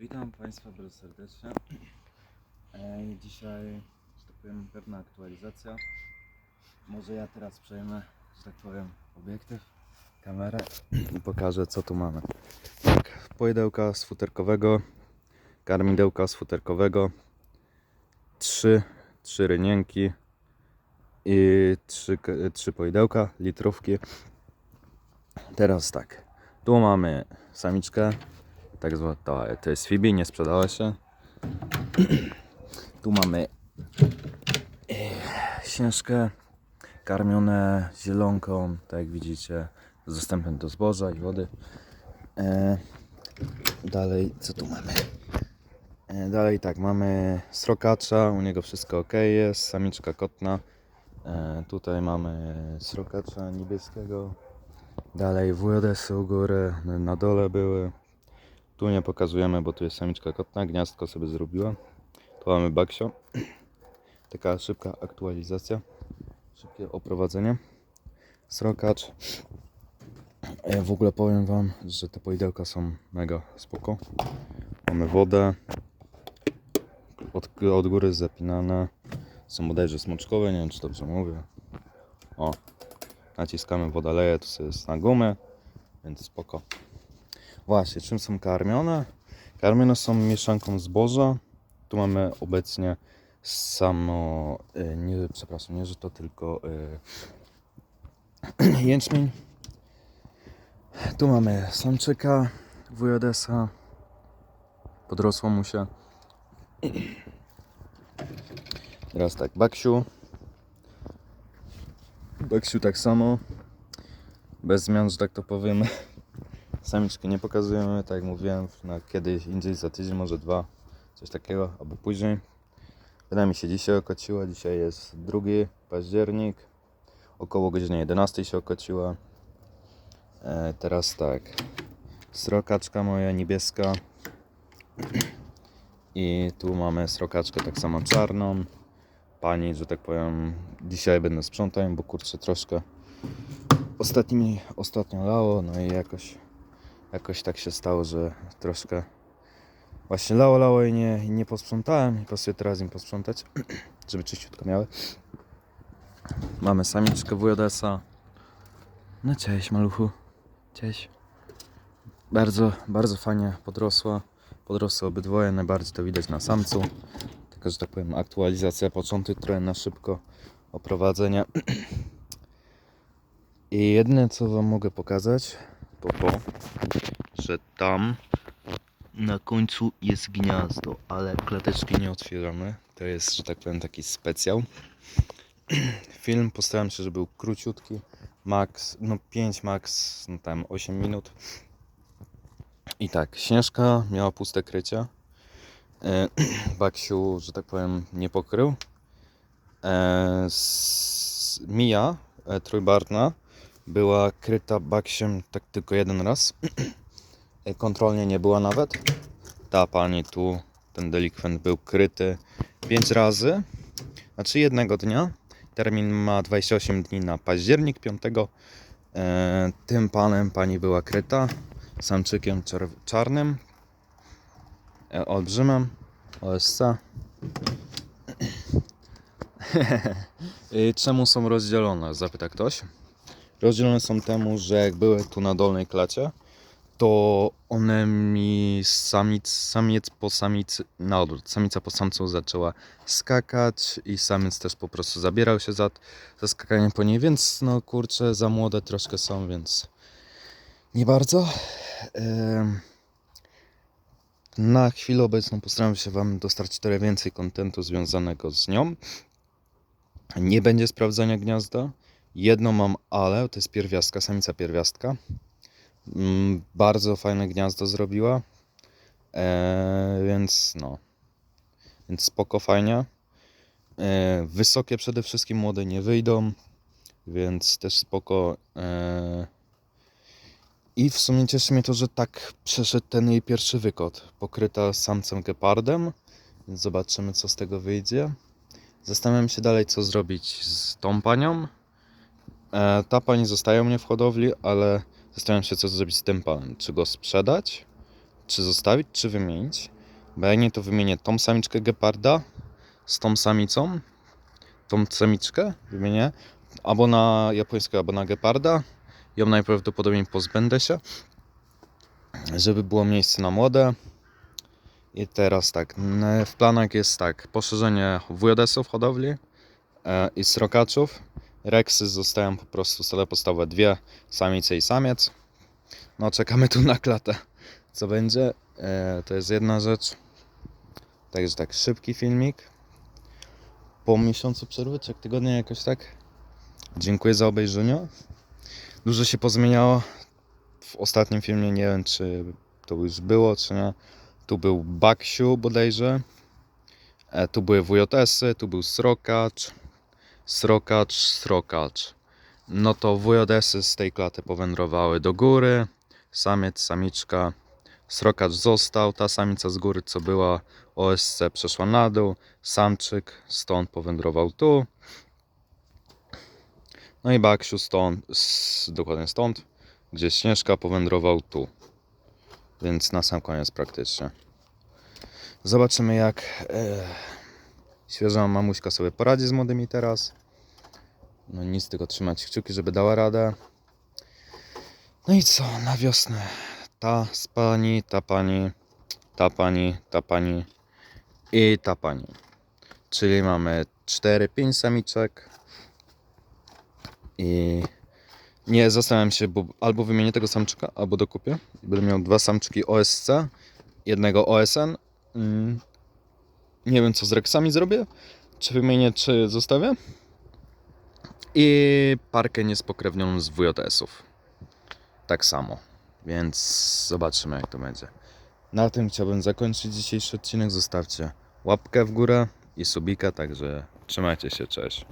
Witam Państwa bardzo serdecznie. E, Dzisiaj, że tak powiem, pewna aktualizacja. Może ja teraz przejmę, że tak powiem, obiektyw, kamerę i pokażę co tu mamy. Tak, pojedełka z futerkowego, karmidełka z futerkowego, trzy, trzy rynienki i trzy, trzy pojedełka, litrówki. Teraz tak, tu mamy samiczkę, tak zwana, to, jest Phoebe, nie sprzedała się. Tu mamy e, śnieżkę karmione zielonką, tak jak widzicie, z dostępem do zboża i wody. E, dalej, co tu mamy? E, dalej tak, mamy srokacza, u niego wszystko ok jest, samiczka kotna. E, tutaj mamy srokacza niebieskiego. Dalej WDS u góry, na dole były. Tu nie pokazujemy, bo tu jest samiczka kotna, gniazdko sobie zrobiła. Tu mamy baksio. Taka szybka aktualizacja, szybkie oprowadzenie. Srokacz. Ja w ogóle powiem Wam, że te poidełka są mega spoko. Mamy wodę. Od, od góry zapinane. Są bodajże smoczkowe, nie wiem czy dobrze mówię. O, naciskamy, woda leje, to sobie jest na gumę, więc spoko. Właśnie, czym są karmione? Karmione są mieszanką zboża. Tu mamy obecnie samo, y, nie, przepraszam, nie, że to tylko y, jęczmień. Tu mamy samczyka WJS-a. Podrosło mu się. Teraz tak, Baksiu. Baksiu tak samo. Bez zmian, że tak to powiem. Samiczki nie pokazujemy, tak jak mówiłem, na kiedyś indziej, za tydzień, może dwa, coś takiego, albo później. Wydaje mi się dzisiaj okociła, dzisiaj jest 2 październik, około godziny 11 się okociła. E, teraz tak, srokaczka moja niebieska i tu mamy srokaczkę tak samo czarną. Pani, że tak powiem, dzisiaj będę sprzątał, bo kurczę troszkę ostatnimi, ostatnio lało, no i jakoś jakoś tak się stało, że troszkę właśnie lało, lało i nie, nie posprzątałem i pasuje teraz im posprzątać, żeby czyściutko miały. Mamy samiczkę WJS-a. No cześć maluchu. Cześć. Bardzo, bardzo fajnie podrosła. Podrosły obydwoje, najbardziej to widać na samcu. Tylko, że tak powiem, aktualizacja początek trochę na szybko oprowadzenia. I jedyne co wam mogę pokazać, to to, że tam na końcu jest gniazdo, ale klateczki nie otwieramy. To jest, że tak powiem, taki specjał. Film postaram się, żeby był króciutki. Max, no 5 max, no tam 8 minut. I tak, Śnieżka miała puste krycia. E, Baksiu, że tak powiem, nie pokrył. E, s- Mia, e, trójbarwna, była kryta baksiem tak tylko jeden raz. E, Kontrolnie nie była nawet. Ta pani tu, ten delikwent był kryty 5 razy. Znaczy jednego dnia. Termin ma 28 dni na październik 5. E, tym panem pani była kryta. Samczykiem czarnym. E, olbrzymem. OSC. I Czemu są rozdzielone? Zapyta ktoś. Rozdzielone są temu, że jak były tu na dolnej klacie, to one mi samic, samiec po samicy, na odwrót, samica po samcu zaczęła skakać i samiec też po prostu zabierał się za, za skakanie po niej, więc no kurczę, za młode troszkę są, więc nie bardzo. Na chwilę obecną postaram się Wam dostarczyć trochę więcej kontentu związanego z nią. Nie będzie sprawdzania gniazda. Jedno mam ale, to jest pierwiastka, samica pierwiastka. Mm, Bardzo fajne gniazdo zrobiła. E, więc no. Więc spoko fajnie. E, wysokie przede wszystkim młode nie wyjdą. Więc też spoko. E, I w sumie cieszy mnie to, że tak przeszedł ten jej pierwszy wykot. Pokryta samcem gepardem. Więc zobaczymy co z tego wyjdzie. Zastanawiam się dalej co zrobić z tą panią. E, ta pani zostaje u mnie w hodowli, ale Zastanawiam się, co zrobić z tym panem. Czy go sprzedać, czy zostawić, czy wymienić. Bo jak nie, to wymienię tą samiczkę geparda z tą samicą. Tą samiczkę wymienię. Albo na japońskiego, albo na geparda. Ją najprawdopodobniej pozbędę się. Żeby było miejsce na młode. I teraz tak, w planach jest tak, poszerzenie WJS-ów hodowli e, i srokaczów. Reksy zostają po prostu stale podstawowe dwie, samice i samiec. No czekamy tu na klatę, co będzie. E, to jest jedna rzecz. Także tak, szybki filmik. Po miesiącu przerwy, czy tygodnia jakoś tak. Dziękuję za obejrzenie. Dużo się pozmieniało. W ostatnim filmie nie wiem, czy to już było, czy nie. Tu był Baksiu bodajże. E, tu były WJS-y, tu był Srokacz. Srokacz, Srokacz. No to WJS-y z tej klaty powędrowały do góry. Samiec, samiczka. Srokacz został. Ta samica z góry, co była OSC, przeszła na dół. Samczyk stąd powędrował tu. No i Baksiu stąd, dokładnie stąd, gdzie Śnieżka powędrował tu. Więc na sam koniec praktycznie. Zobaczymy jak e, świeża mamuśka sobie poradzi z młodymi teraz. No nic, tylko trzymać kciuki, żeby dała radę. No i co, na wiosnę ta z pani, ta pani, ta pani, ta pani i ta pani. Czyli mamy 4-5 samiczek i nie zastanawiam się, bo albo wymienię tego samczyka, albo dokupię. Będę miał dwa samczyki OSC, jednego OSN. Mm. Nie wiem, co z reksami zrobię. Czy wymienię, czy zostawię. I parkę niespokrewnioną z WJS-ów. Tak samo. Więc zobaczymy, jak to będzie. Na tym chciałbym zakończyć dzisiejszy odcinek. Zostawcie łapkę w górę i subika, także trzymajcie się, cześć.